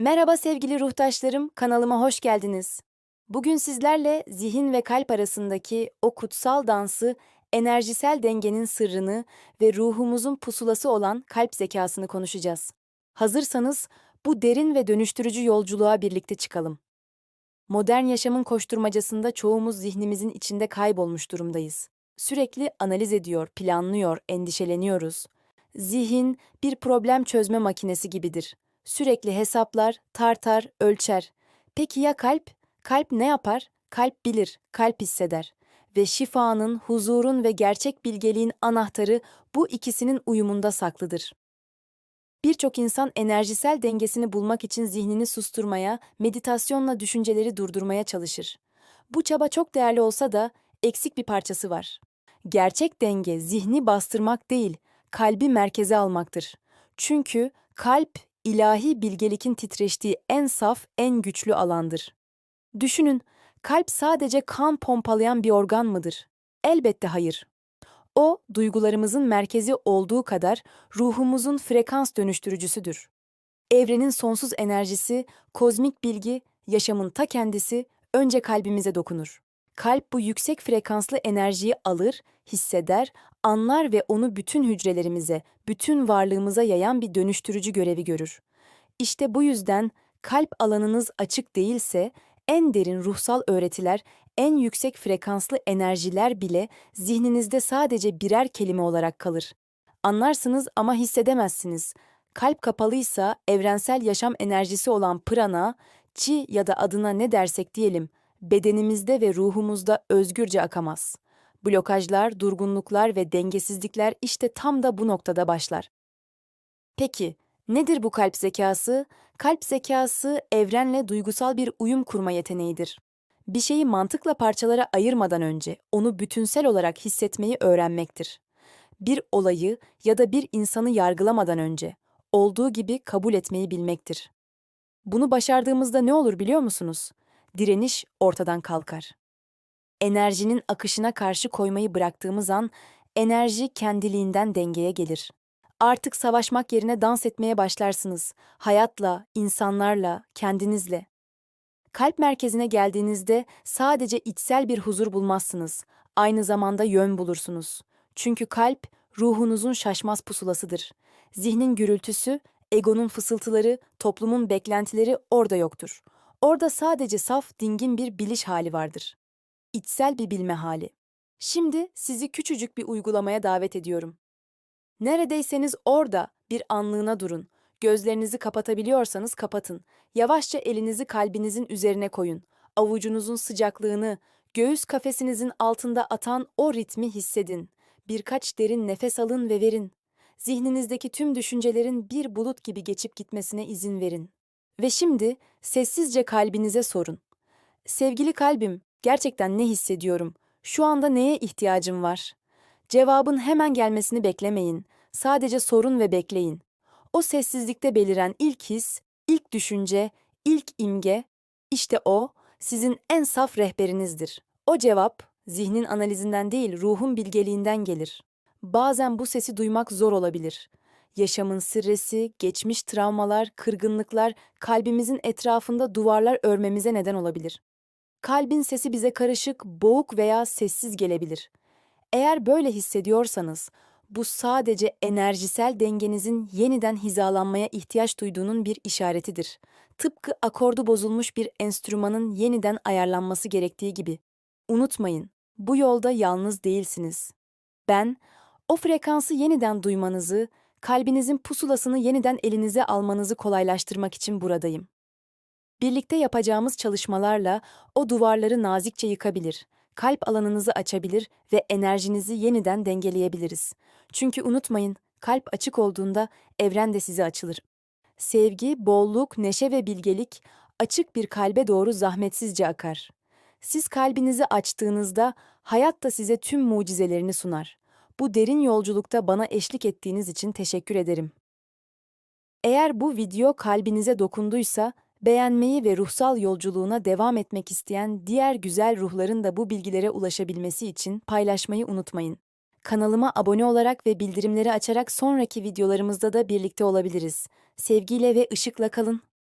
Merhaba sevgili ruhtaşlarım, kanalıma hoş geldiniz. Bugün sizlerle zihin ve kalp arasındaki o kutsal dansı, enerjisel dengenin sırrını ve ruhumuzun pusulası olan kalp zekasını konuşacağız. Hazırsanız bu derin ve dönüştürücü yolculuğa birlikte çıkalım. Modern yaşamın koşturmacasında çoğumuz zihnimizin içinde kaybolmuş durumdayız. Sürekli analiz ediyor, planlıyor, endişeleniyoruz. Zihin bir problem çözme makinesi gibidir. Sürekli hesaplar, tartar, ölçer. Peki ya kalp? Kalp ne yapar? Kalp bilir, kalp hisseder. Ve şifanın, huzurun ve gerçek bilgeliğin anahtarı bu ikisinin uyumunda saklıdır. Birçok insan enerjisel dengesini bulmak için zihnini susturmaya, meditasyonla düşünceleri durdurmaya çalışır. Bu çaba çok değerli olsa da eksik bir parçası var. Gerçek denge zihni bastırmak değil, kalbi merkeze almaktır. Çünkü kalp ilahi bilgelikin titreştiği en saf, en güçlü alandır. Düşünün, kalp sadece kan pompalayan bir organ mıdır? Elbette hayır. O, duygularımızın merkezi olduğu kadar ruhumuzun frekans dönüştürücüsüdür. Evrenin sonsuz enerjisi, kozmik bilgi, yaşamın ta kendisi önce kalbimize dokunur. Kalp bu yüksek frekanslı enerjiyi alır, hisseder, anlar ve onu bütün hücrelerimize, bütün varlığımıza yayan bir dönüştürücü görevi görür. İşte bu yüzden kalp alanınız açık değilse en derin ruhsal öğretiler, en yüksek frekanslı enerjiler bile zihninizde sadece birer kelime olarak kalır. Anlarsınız ama hissedemezsiniz. Kalp kapalıysa evrensel yaşam enerjisi olan prana, chi ya da adına ne dersek diyelim, bedenimizde ve ruhumuzda özgürce akamaz. Blokajlar, durgunluklar ve dengesizlikler işte tam da bu noktada başlar. Peki, nedir bu kalp zekası? Kalp zekası evrenle duygusal bir uyum kurma yeteneğidir. Bir şeyi mantıkla parçalara ayırmadan önce onu bütünsel olarak hissetmeyi öğrenmektir. Bir olayı ya da bir insanı yargılamadan önce olduğu gibi kabul etmeyi bilmektir. Bunu başardığımızda ne olur biliyor musunuz? Direniş ortadan kalkar. Enerjinin akışına karşı koymayı bıraktığımız an enerji kendiliğinden dengeye gelir. Artık savaşmak yerine dans etmeye başlarsınız. Hayatla, insanlarla, kendinizle. Kalp merkezine geldiğinizde sadece içsel bir huzur bulmazsınız. Aynı zamanda yön bulursunuz. Çünkü kalp ruhunuzun şaşmaz pusulasıdır. Zihnin gürültüsü, egonun fısıltıları, toplumun beklentileri orada yoktur. Orada sadece saf, dingin bir biliş hali vardır. İçsel bir bilme hali. Şimdi sizi küçücük bir uygulamaya davet ediyorum. Neredeyseniz orada bir anlığına durun. Gözlerinizi kapatabiliyorsanız kapatın. Yavaşça elinizi kalbinizin üzerine koyun. Avucunuzun sıcaklığını, göğüs kafesinizin altında atan o ritmi hissedin. Birkaç derin nefes alın ve verin. Zihninizdeki tüm düşüncelerin bir bulut gibi geçip gitmesine izin verin. Ve şimdi sessizce kalbinize sorun. Sevgili kalbim, gerçekten ne hissediyorum? Şu anda neye ihtiyacım var? Cevabın hemen gelmesini beklemeyin. Sadece sorun ve bekleyin. O sessizlikte beliren ilk his, ilk düşünce, ilk imge, işte o sizin en saf rehberinizdir. O cevap zihnin analizinden değil, ruhun bilgeliğinden gelir. Bazen bu sesi duymak zor olabilir. Yaşamın stresi, geçmiş travmalar, kırgınlıklar kalbimizin etrafında duvarlar örmemize neden olabilir. Kalbin sesi bize karışık, boğuk veya sessiz gelebilir. Eğer böyle hissediyorsanız, bu sadece enerjisel dengenizin yeniden hizalanmaya ihtiyaç duyduğunun bir işaretidir. Tıpkı akordu bozulmuş bir enstrümanın yeniden ayarlanması gerektiği gibi. Unutmayın, bu yolda yalnız değilsiniz. Ben, o frekansı yeniden duymanızı, kalbinizin pusulasını yeniden elinize almanızı kolaylaştırmak için buradayım. Birlikte yapacağımız çalışmalarla o duvarları nazikçe yıkabilir, kalp alanınızı açabilir ve enerjinizi yeniden dengeleyebiliriz. Çünkü unutmayın, kalp açık olduğunda evren de size açılır. Sevgi, bolluk, neşe ve bilgelik açık bir kalbe doğru zahmetsizce akar. Siz kalbinizi açtığınızda hayat da size tüm mucizelerini sunar. Bu derin yolculukta bana eşlik ettiğiniz için teşekkür ederim. Eğer bu video kalbinize dokunduysa, beğenmeyi ve ruhsal yolculuğuna devam etmek isteyen diğer güzel ruhların da bu bilgilere ulaşabilmesi için paylaşmayı unutmayın. Kanalıma abone olarak ve bildirimleri açarak sonraki videolarımızda da birlikte olabiliriz. Sevgiyle ve ışıkla kalın.